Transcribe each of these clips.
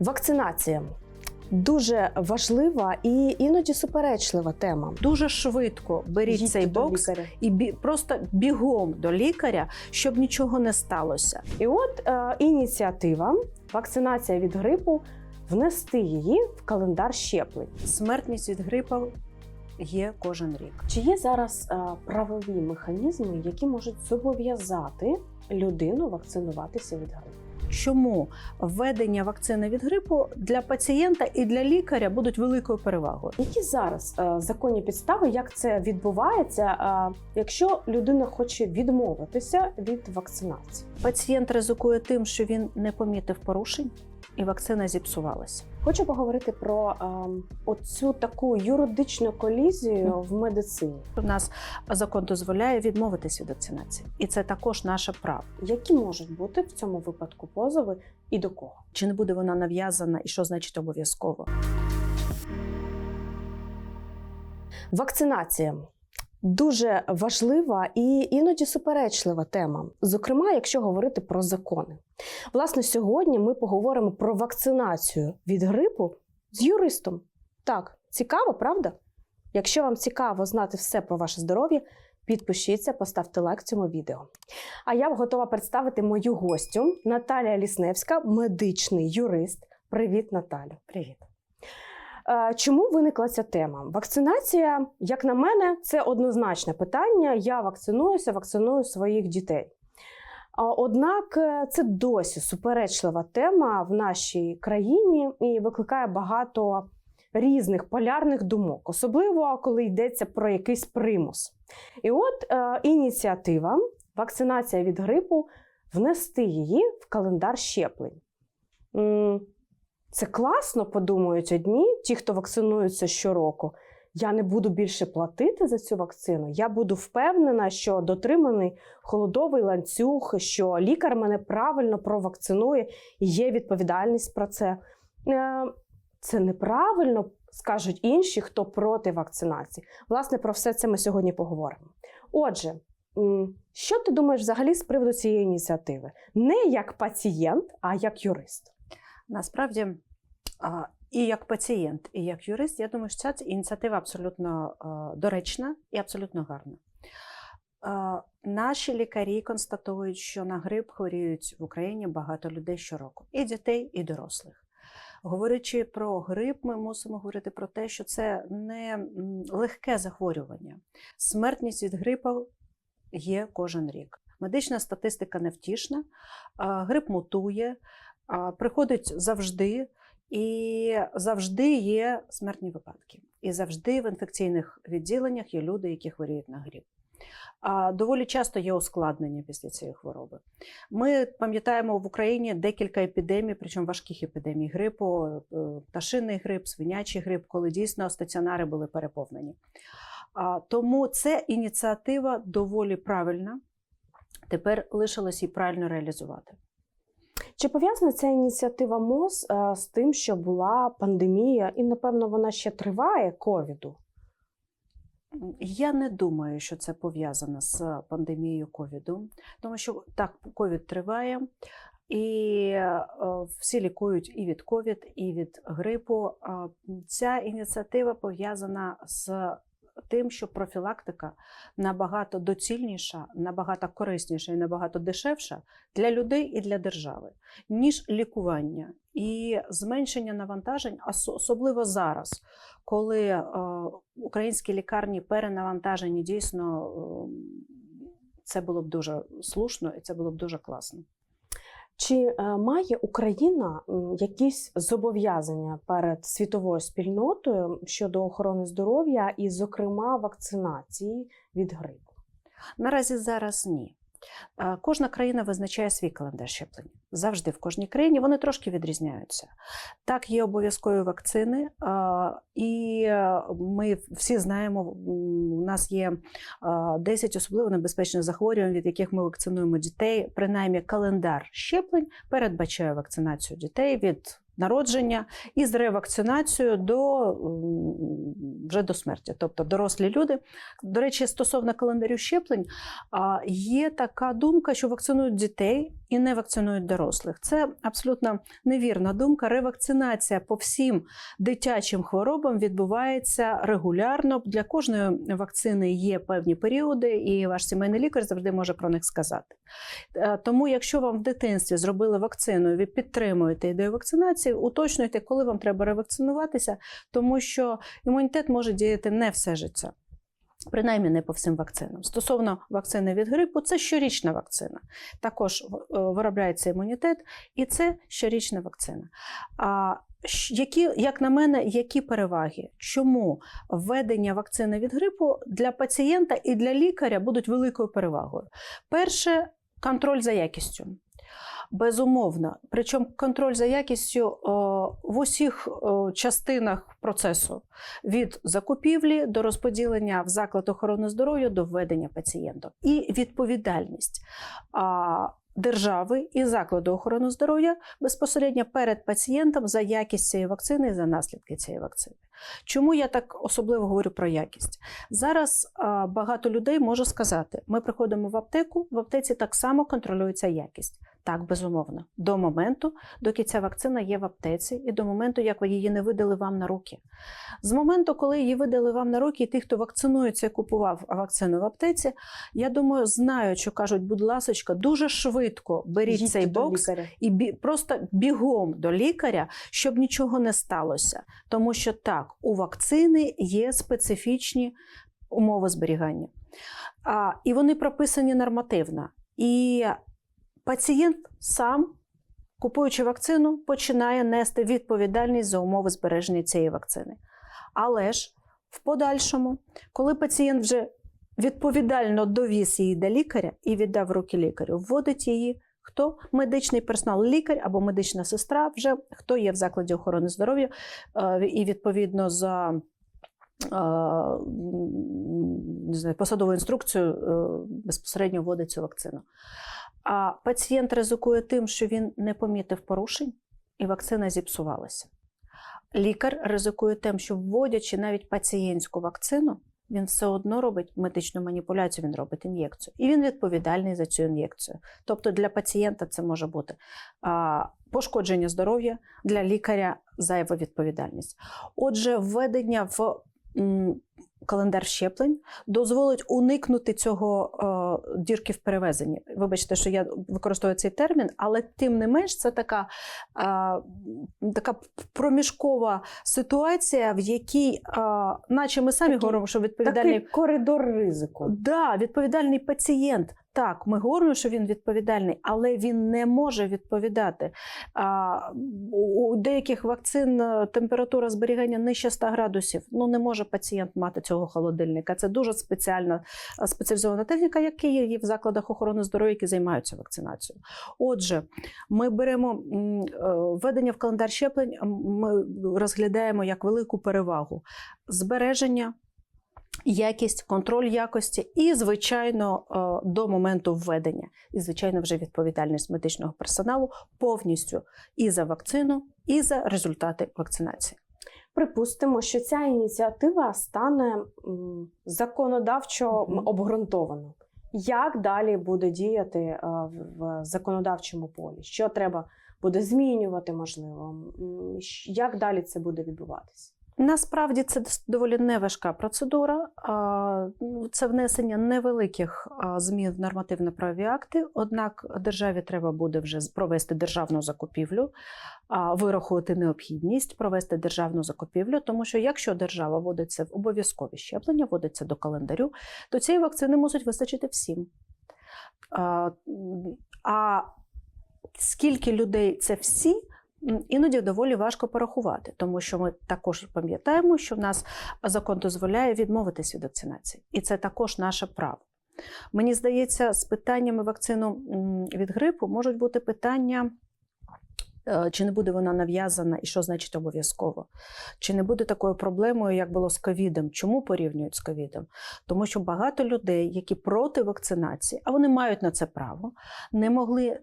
Вакцинація дуже важлива і іноді суперечлива тема. Дуже швидко беріть Їдьте цей бокс лікаря. і бі, просто бігом до лікаря, щоб нічого не сталося. І от е, ініціатива вакцинація від грипу внести її в календар щеплень. Смертність від грипу є кожен рік. Чи є зараз е, правові механізми, які можуть зобов'язати людину вакцинуватися від грипу? Чому введення вакцини від грипу для пацієнта і для лікаря будуть великою перевагою? Які зараз е, законні підстави, як це відбувається, е, якщо людина хоче відмовитися від вакцинації? Пацієнт ризикує тим, що він не помітив порушень, і вакцина зіпсувалася. Хочу поговорити про е, оцю таку юридичну колізію в медицині. У нас закон дозволяє відмовитись від вакцинації, і це також наше право. Які можуть бути в цьому випадку позови і до кого? Чи не буде вона нав'язана, і що значить обов'язково? Вакцинація дуже важлива і іноді суперечлива тема, зокрема, якщо говорити про закони. Власне, сьогодні ми поговоримо про вакцинацію від грипу з юристом. Так, цікаво, правда? Якщо вам цікаво знати все про ваше здоров'я, підпишіться, поставте лайк цьому відео. А я готова представити мою гостю Наталія Лісневська, медичний юрист. Привіт, Наталя. Привіт. Е, Чому виникла ця тема? Вакцинація, як на мене, це однозначне питання. Я вакцинуюся, вакциную своїх дітей. Однак е, це досі суперечлива тема в нашій країні і викликає багато різних полярних думок, особливо коли йдеться про якийсь примус. І от е, ініціатива вакцинація від грипу внести її в календар щеплень. Це класно, подумають одні, ті, хто вакцинуються щороку. Я не буду більше платити за цю вакцину. Я буду впевнена, що дотриманий холодовий ланцюг, що лікар мене правильно провакцинує і є відповідальність про це. Е, Це неправильно, скажуть інші, хто проти вакцинації. Власне, про все це ми сьогодні поговоримо. Отже, що ти думаєш взагалі з приводу цієї ініціативи? Не як пацієнт, а як юрист. Насправді, і як пацієнт, і як юрист, я думаю, що ця ініціатива абсолютно доречна і абсолютно гарна. Наші лікарі констатують, що на грип хворіють в Україні багато людей щороку, і дітей, і дорослих. Говорячи про грип, ми мусимо говорити про те, що це не легке захворювання. Смертність від грипу є кожен рік. Медична статистика невтішна, грип мутує, приходить завжди, і завжди є смертні випадки. І завжди в інфекційних відділеннях є люди, які хворіють на грип. А доволі часто є ускладнення після цієї хвороби. Ми пам'ятаємо в Україні декілька епідемій, причому важких епідемій грипу, е, пташиний грип, свинячий грип, коли дійсно стаціонари були переповнені. А, Тому це ініціатива доволі правильна. Тепер лишилось її правильно реалізувати. Чи пов'язана ця ініціатива МОЗ е, з тим, що була пандемія, і напевно вона ще триває ковіду? Я не думаю, що це пов'язано з пандемією ковіду, тому що так, ковід триває, і е, всі лікують і від ковід, і від грипу. Ця ініціатива пов'язана з тим, що профілактика набагато доцільніша, набагато корисніша і набагато дешевша для людей і для держави, ніж лікування і зменшення навантажень, особливо зараз, коли е, українські лікарні перенавантажені, дійсно е, це було б дуже слушно і це було б дуже класно. Чи е, має Україна якісь зобов'язання перед світовою спільнотою щодо охорони здоров'я і, зокрема, вакцинації від грипу? Наразі зараз ні. Кожна країна визначає свій календар щеплень. Завжди в кожній країні вони трошки відрізняються. Так, є обов'язкові вакцини, і е, ми всі знаємо, у нас є е, 10 особливо небезпечних захворювань, від яких ми вакцинуємо дітей. Принаймні, календар щеплень передбачає вакцинацію дітей від народження і з ревакцинацією до вже до смерті, тобто дорослі люди. До речі, стосовно календарю щеплень, є така думка, що вакцинують дітей і не вакцинують дорослих. Це абсолютно невірна думка. Ревакцинація по всім дитячим хворобам відбувається регулярно. Для кожної вакцини є певні періоди, і ваш сімейний лікар завжди може про них сказати. Е, Тому, якщо вам в дитинстві зробили вакцину, і ви підтримуєте ідею вакцинації, уточнюйте, коли вам треба ревакцинуватися, тому що імунітет може діяти не все життя. Принаймні не по всім вакцинам. Стосовно вакцини від грипу, це щорічна вакцина. Також е, виробляється імунітет, і це щорічна вакцина. А які, як на мене, які переваги? Чому введення вакцини від грипу для пацієнта і для лікаря будуть великою перевагою? Перше контроль за якістю. Безумовно, причому контроль за якістю о, в усіх о, частинах процесу від закупівлі до розподілення в заклад охорони здоров'я до введення пацієнта. І відповідальність держави і закладу охорони здоров'я безпосередньо перед пацієнтом за якість цієї вакцини і за наслідки цієї вакцини. Чому я так особливо говорю про якість? Зараз а, багато людей може сказати: ми приходимо в аптеку, в аптеці так само контролюється якість. Так, безумовно, до моменту, доки ця вакцина є в аптеці, і до моменту, як ви її не видали вам на руки. З моменту, коли її видали вам на руки, і ті, хто вакцинується і купував вакцину в аптеці, я думаю, знають, що кажуть, будь ласочка, дуже швидко беріть Їдьте цей бокс і бі, просто бігом до лікаря, щоб нічого не сталося. Тому що так, у вакцини є специфічні умови зберігання. А, і вони прописані нормативно. І пацієнт сам, купуючи вакцину, починає нести відповідальність за умови збереження цієї вакцини. Але ж в подальшому, коли пацієнт вже відповідально довіз її до лікаря і віддав руки лікарю, вводить її. Хто медичний персонал, лікар або медична сестра, вже хто є в закладі охорони здоров'я, е, і відповідно за е, не знаю, посадову інструкцію е, безпосередньо вводить цю вакцину. А пацієнт ризикує тим, що він не помітив порушень, і вакцина зіпсувалася. Лікар ризикує тим, що вводячи навіть пацієнтську вакцину, він все одно робить медичну маніпуляцію, він робить ін'єкцію. І він відповідальний за цю ін'єкцію. Тобто для пацієнта це може бути а, пошкодження здоров'я, для лікаря зайва відповідальність. Отже, введення в календар щеплень дозволить уникнути цього е, дірки в перевезенні. Вибачте, що я використовую цей термін, але тим не менш це така, е, така проміжкова ситуація, в якій, е, наче ми самі Такий- говоримо, що відповідальний Такий коридор ризику. Да, відповідальний пацієнт. Так, ми говоримо, що він відповідальний, але він не може відповідати. А, у деяких вакцин е, температура зберігання нижче 100 градусів. Ну не може пацієнт мати цього холодильника. Це дуже спеціальна е, спеціалізована техніка, яка є в закладах охорони здоров'я, які займаються вакцинацією. Отже, ми беремо е, введення в календар щеплень, ми розглядаємо як велику перевагу збереження якість, контроль якості і, звичайно, е, до моменту введення. І, звичайно, вже відповідальність медичного персоналу повністю і за вакцину, і за результати вакцинації. Припустимо, що ця ініціатива стане законодавчо Мгм. обґрунтовано. Як далі буде діяти е, в законодавчому полі? Що треба буде змінювати, можливо? Як далі це буде відбуватися? Насправді це доволі неважка процедура. Ну, Це внесення невеликих змін в нормативно-правові акти. Однак державі треба буде вже провести державну закупівлю, вирахувати необхідність, провести державну закупівлю, тому що якщо держава вводиться в обов'язкові щеплення, вводиться до календарю, то цієї вакцини мусить вистачити всім. А скільки людей це всі? Іноді доволі важко порахувати, тому що ми також пам'ятаємо, що в нас закон дозволяє відмовитись від вакцинації, і це також наше право. Мені здається, з питаннями вакцину від грипу можуть бути питання. е, Чи не буде вона нав'язана і що значить обов'язково? Чи не буде такою проблемою, як було з ковідом? Чому порівнюють з ковідом? Тому що багато людей, які проти вакцинації, а вони мають на це право, не могли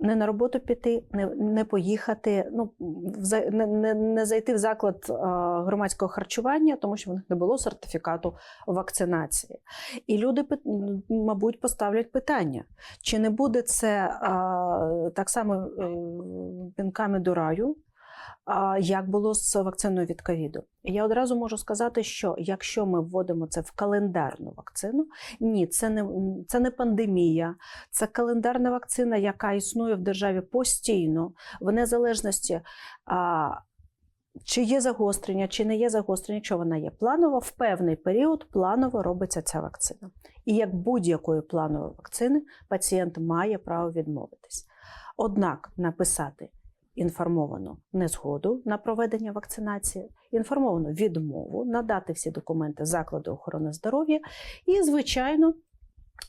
не на роботу піти, не, не поїхати, ну, не, не, не зайти в заклад е, громадського харчування, тому що в них не було сертифікату вакцинації. І люди, мабуть, поставлять питання, чи не буде це е, так само е, пінками до раю, а, як було з вакциною від ковіду. Я одразу можу сказати, що якщо ми вводимо це в календарну вакцину, ні, це не, це не пандемія, це календарна вакцина, яка існує в державі постійно, в незалежності. А, чи є загострення, чи не є загострення, якщо вона є планова, в певний період планово робиться ця вакцина. І як будь-якої планової вакцини пацієнт має право відмовитись. Однак написати інформовану незгоду на проведення вакцинації, інформовану відмову, надати всі документи закладу охорони здоров'я і, звичайно,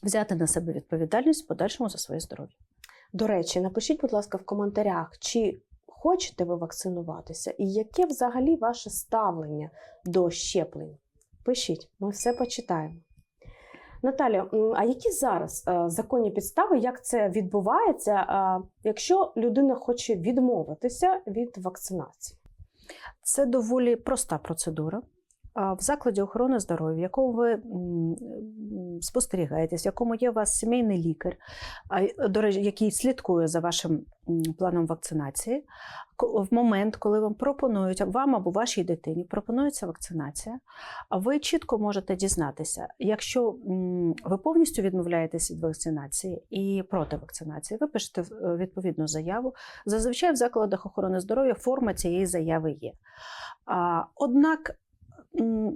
взяти на себе відповідальність в подальшому за своє здоров'я. До речі, напишіть, будь ласка, в коментарях, чи хочете ви вакцинуватися, і яке взагалі ваше ставлення до щеплень. Пишіть, ми все почитаємо. Наталя, а які зараз е, законні підстави, як це відбувається, е, якщо людина хоче відмовитися від вакцинації? Це доволі проста процедура. В закладі охорони здоров'я, в якому ви спостерігаєтесь, в якому є у вас сімейний лікар, до речі, який слідкує за вашим планом вакцинації, в момент, коли вам пропонують вам або вашій дитині пропонується вакцинація, ви чітко можете дізнатися, якщо ви повністю відмовляєтесь від вакцинації і проти вакцинації, ви пишете е, відповідну заяву. Зазвичай в закладах охорони здоров'я форма цієї заяви є. Однак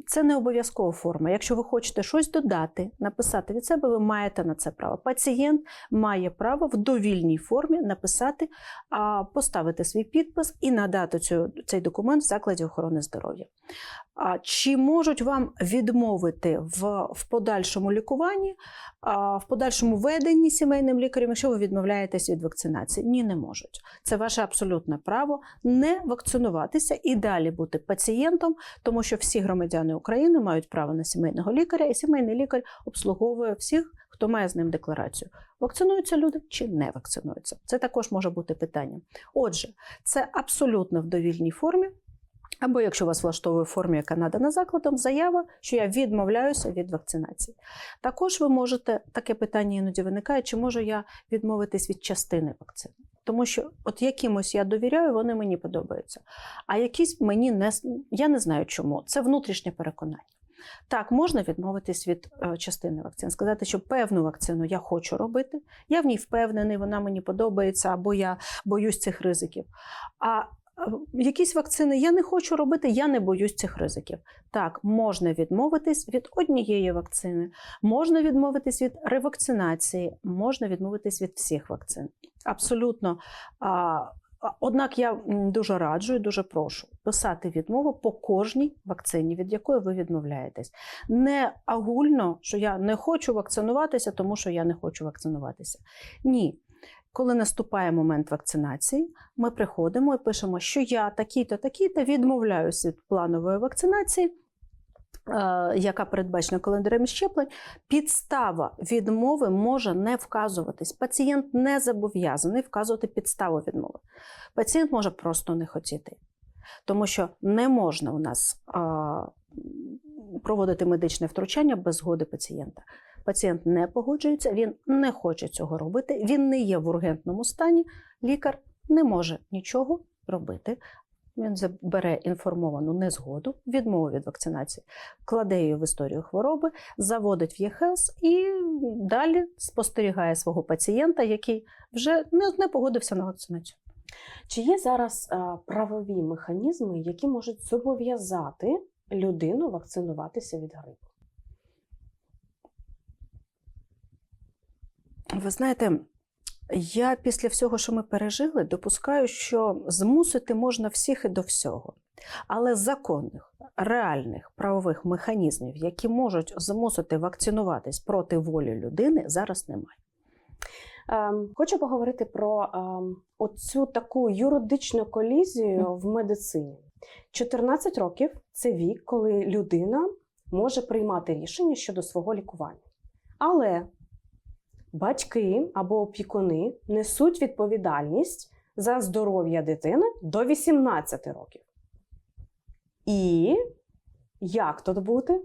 це не обов'язкова форма. Якщо ви хочете щось додати, написати від себе, ви маєте на це право. Пацієнт має право в довільній формі написати, поставити свій підпис і надати цю, цей документ в закладі охорони здоров'я. А, Чи можуть вам відмовити в, в подальшому лікуванні, в подальшому веденні сімейним лікарем, якщо ви відмовляєтесь від вакцинації? Ні, не можуть. Це ваше абсолютне право не вакцинуватися і далі бути пацієнтом, тому що всі громадяни України мають право на сімейного лікаря, і сімейний лікар обслуговує всіх, хто має з ним декларацію. Вакцинуються люди чи не вакцинуються? Це також може бути питання. Отже, це абсолютно в довільній формі. Або якщо вас влаштовує в формі, яка надана закладом, заява, що я відмовляюся від вакцинації. Також ви можете, таке питання іноді виникає, чи можу я відмовитись від частини вакцини. Тому що от якимось я довіряю, вони мені подобаються. А якісь мені не я не знаю чому. Це внутрішнє переконання. Так, можна відмовитись від е, частини вакцин, сказати, що певну вакцину я хочу робити, я в ній впевнений, вона мені подобається, або я боюсь цих ризиків. А якісь вакцини я не хочу робити, я не боюсь цих ризиків. Так, можна відмовитись від однієї вакцини, можна відмовитись від ревакцинації, можна відмовитись від всіх вакцин. Абсолютно. Однак я дуже раджу і дуже прошу писати відмову по кожній вакцині, від якої ви відмовляєтесь. Не агульно, що я не хочу вакцинуватися, тому що я не хочу вакцинуватися. Ні. Коли наступає момент вакцинації, ми приходимо і пишемо, що я такий-то, такий-то відмовляюся від планової вакцинації, е, яка передбачена календарем щеплень. Підстава відмови може не вказуватись. Пацієнт не зобов'язаний вказувати підставу відмови. Пацієнт може просто не хотіти, тому що не можна у нас проводити медичне втручання без згоди пацієнта. Пацієнт не погоджується, він не хоче цього робити, він не є в ургентному стані. Лікар не може нічого робити. Він за- бере інформовану незгоду, відмову від вакцинації, кладе її в історію хвороби, заводить в ЄХЕЛС і далі спостерігає свого пацієнта, який вже не, не погодився на вакцинацію. Чи є зараз е, правові механізми, які можуть зобов'язати людину вакцинуватися від грипу? Ви знаєте, я після всього, що ми пережили, допускаю, що змусити можна всіх і до всього. Але законних, реальних правових механізмів, які можуть змусити вакцинуватись проти волі людини, зараз немає. Ем, Хочу поговорити про ем, оцю таку юридичну колізію в медицині. 14 років це вік, коли людина може приймати рішення щодо свого лікування. Але батьки або опікуни несуть відповідальність за здоров'я дитини до 18 років. І як тут бути?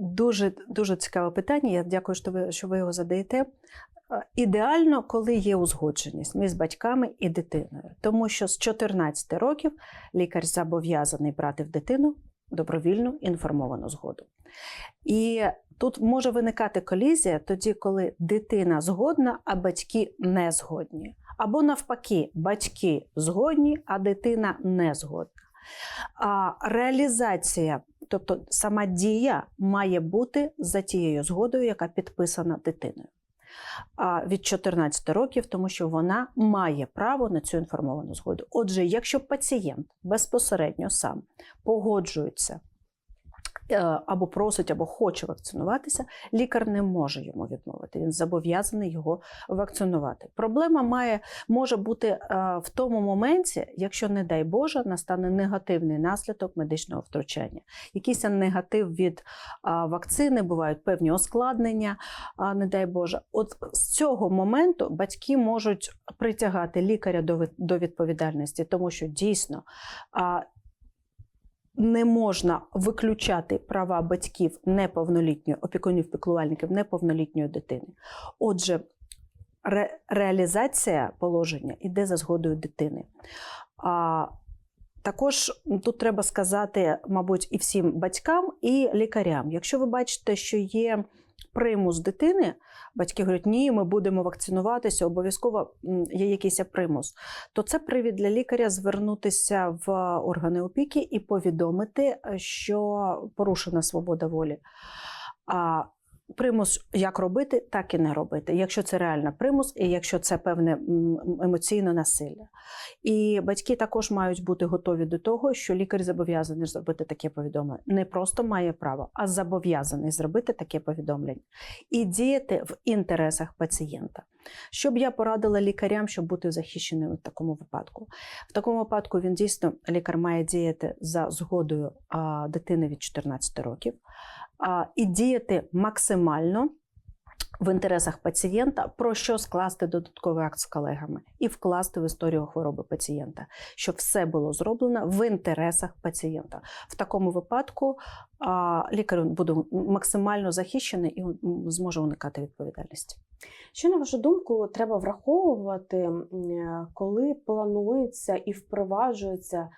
Дуже дуже цікаве питання. Я дякую, що ви, що ви його задаєте. Е, Ідеально, коли є узгодженість між батьками і дитиною, тому що з 14 років лікар зобов'язаний брати в дитину добровільну інформовану згоду. І тут може виникати колізія тоді, коли дитина згодна, а батьки не згодні. Або навпаки, батьки згодні, а дитина не згодна. А реалізація, тобто сама дія, має бути за тією згодою, яка підписана дитиною. Від 14 років, тому що вона має право на цю інформовану згоду. Отже, якщо пацієнт безпосередньо сам погоджується або просить, або хоче вакцинуватися, лікар не може йому відмовити. Він зобов'язаний його вакцинувати. Проблема має може бути е, в тому моменті, якщо, не дай Боже, настане негативний наслідок медичного втручання. Якийсь негатив від вакцини, бувають певні ускладнення, не дай Боже. От з цього моменту батьки можуть притягати лікаря до відповідальності, тому що дійсно. Не можна виключати права батьків неповнолітньої, опікунів, піклувальників неповнолітньої дитини. Отже, ре, реалізація положення йде за згодою дитини. А, також тут треба сказати, мабуть, і всім батькам, і лікарям. Якщо ви бачите, що є примус дитини, батьки говорять, ні, ми будемо вакцинуватися, обов'язково є якийсь примус, то це привід для лікаря звернутися в органи опіки і повідомити, що порушена свобода волі. А примус як робити, так і не робити. Якщо це реально примус, і якщо це певне емоційне насилля. І батьки також мають бути готові до того, що лікар зобов'язаний зробити таке повідомлення. Не просто має право, а зобов'язаний зробити таке повідомлення і діяти в інтересах пацієнта. Що б я порадила лікарям, щоб бути захищеними в такому випадку? В такому випадку він дійсно лікар має діяти за згодою а, дитини від 14 років і діяти максимально в інтересах пацієнта, про що скласти додатковий акт з колегами і вкласти в історію хвороби пацієнта, щоб все було зроблено в інтересах пацієнта. В такому випадку лікар буде максимально захищений і зможе уникати відповідальності. Що, на вашу думку, треба враховувати, е, коли планується і впроваджується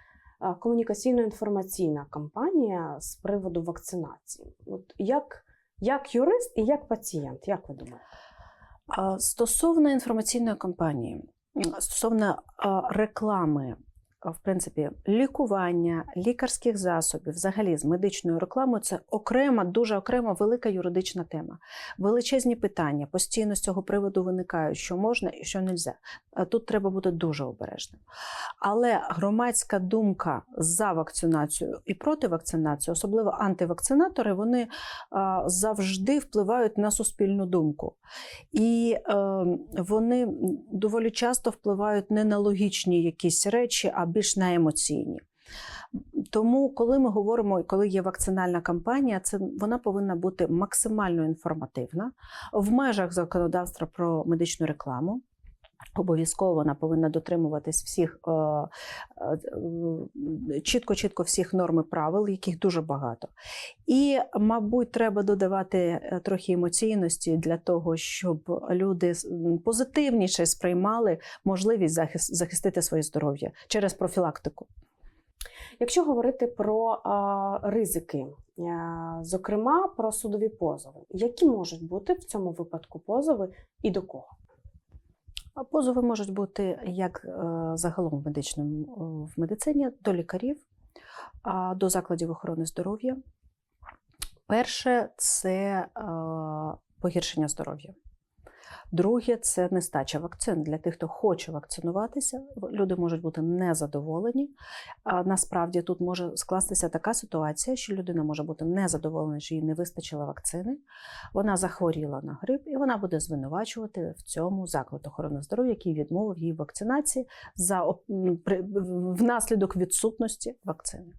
комунікаційно-інформаційна кампанія з приводу вакцинації? От як, як юрист і як пацієнт, як ви думаєте? Стосовно інформаційної кампанії, стосовно реклами, в принципі, лікування, лікарських засобів, взагалі з медичною рекламою, це окрема, дуже окрема велика юридична тема. Величезні питання постійно з цього приводу виникають, що можна і що не можна. Тут треба бути дуже обережним. Але громадська думка за вакцинацію і проти вакцинації, особливо антивакцинатори, вони завжди впливають на суспільну думку. І е, вони доволі часто впливають не на логічні якісь речі, а більш на емоційні. Тому, коли ми говоримо, коли є вакцинальна кампанія, це вона повинна бути максимально інформативна в межах законодавства про медичну рекламу. Обов'язково вона повинна дотримуватись всіх е, е, чітко-чітко всіх норм і правил, яких дуже багато. І, мабуть, треба додавати е, трохи емоційності для того, щоб люди позитивніше сприймали можливість захис- захистити своє здоров'я через профілактику. Якщо говорити про а, ризики, е, зокрема про судові позови, які можуть бути в цьому випадку позови і до кого? Позови можуть бути як е, загалом в медичному е, в медицині до лікарів, до закладів охорони здоров'я. Перше це е, погіршення здоров'я. Друге це нестача вакцин. Для тих, хто хоче вакцинуватися, люди можуть бути незадоволені. А насправді тут може скластися така ситуація, що людина може бути незадоволена, що їй не вистачило вакцини. Вона захворіла на грип, і вона буде звинувачувати в цьому заклад охорони здоров'я, який відмовив їй вакцинації за при- внаслідок відсутності вакцини.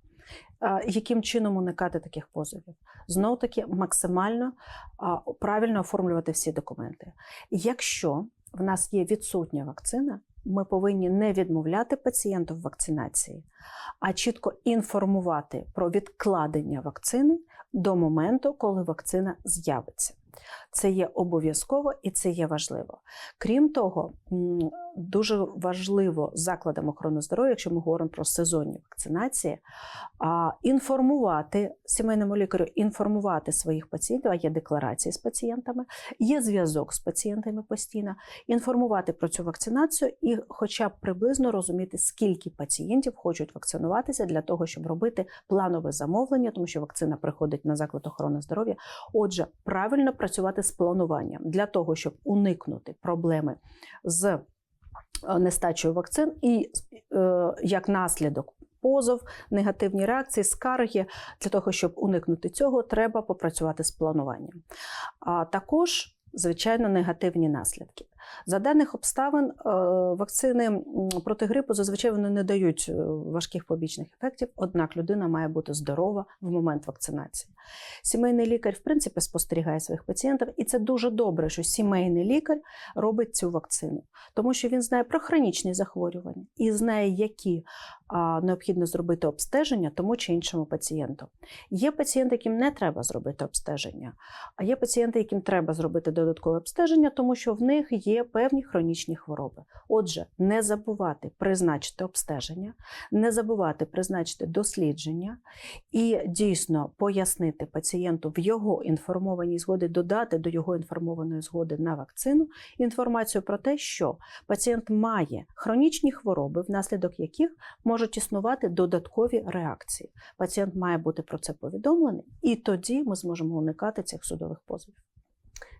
Яким чином уникати таких позовів? Знов таки максимально правильно оформлювати всі документи. Якщо в нас є відсутня вакцина, ми повинні не відмовляти пацієнту в вакцинації, а чітко інформувати про відкладення вакцини до моменту, коли вакцина з'явиться. Це є обов'язково і це є важливо. Крім того, дуже важливо закладам охорони здоров'я, якщо ми говоримо про сезонні вакцинації, інформувати сімейному лікарю, інформувати своїх пацієнтів, а є декларації з пацієнтами, є зв'язок з пацієнтами постійно, інформувати про цю вакцинацію і, хоча б приблизно розуміти, скільки пацієнтів хочуть вакцинуватися для того, щоб робити планове замовлення, тому що вакцина приходить на заклад охорони здоров'я. Отже, правильно працювати з плануванням для того, щоб уникнути проблеми з е, нестачею вакцин і е, як наслідок. Позов, негативні реакції, скарги для того, щоб уникнути цього, треба попрацювати з плануванням. А також, звичайно, негативні наслідки. За даних обставин, е, вакцини проти грипу зазвичай вони не дають е, важких побічних ефектів, однак людина має бути здорова в момент вакцинації. Сімейний лікар, в принципі, спостерігає своїх пацієнтів, і це дуже добре, що сімейний лікар робить цю вакцину, тому що він знає про хронічні захворювання і знає, які необхідно зробити обстеження тому чи іншому пацієнту. Є пацієнти, яким не треба зробити обстеження, а є пацієнти, яким треба зробити додаткове обстеження, тому що в них є певні хронічні хвороби. Отже, не забувати призначити обстеження, не забувати призначити дослідження і дійсно пояснити пацієнту в його інформованій згоді, додати до його інформованої згоди на вакцину інформацію про те, що пацієнт має хронічні хвороби, внаслідок яких можуть існувати додаткові реакції. Пацієнт має бути про це повідомлений, і тоді ми зможемо уникати цих судових позовів.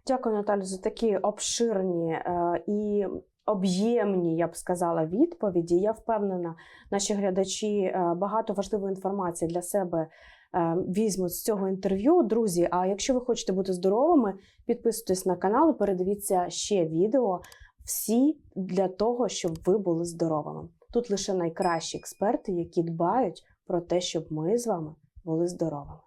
Дякую, Наталю, за такі обширні е, і об'ємні, я б сказала, відповіді. Я впевнена, наші глядачі е, багато важливої інформації для себе е, візьмуть з цього інтерв'ю. Друзі, а якщо ви хочете бути здоровими, підписуйтесь на канал і передивіться ще відео. Всі для того, щоб ви були здоровими. Тут лише найкращі експерти, які дбають про те, щоб ми з вами були здоровими.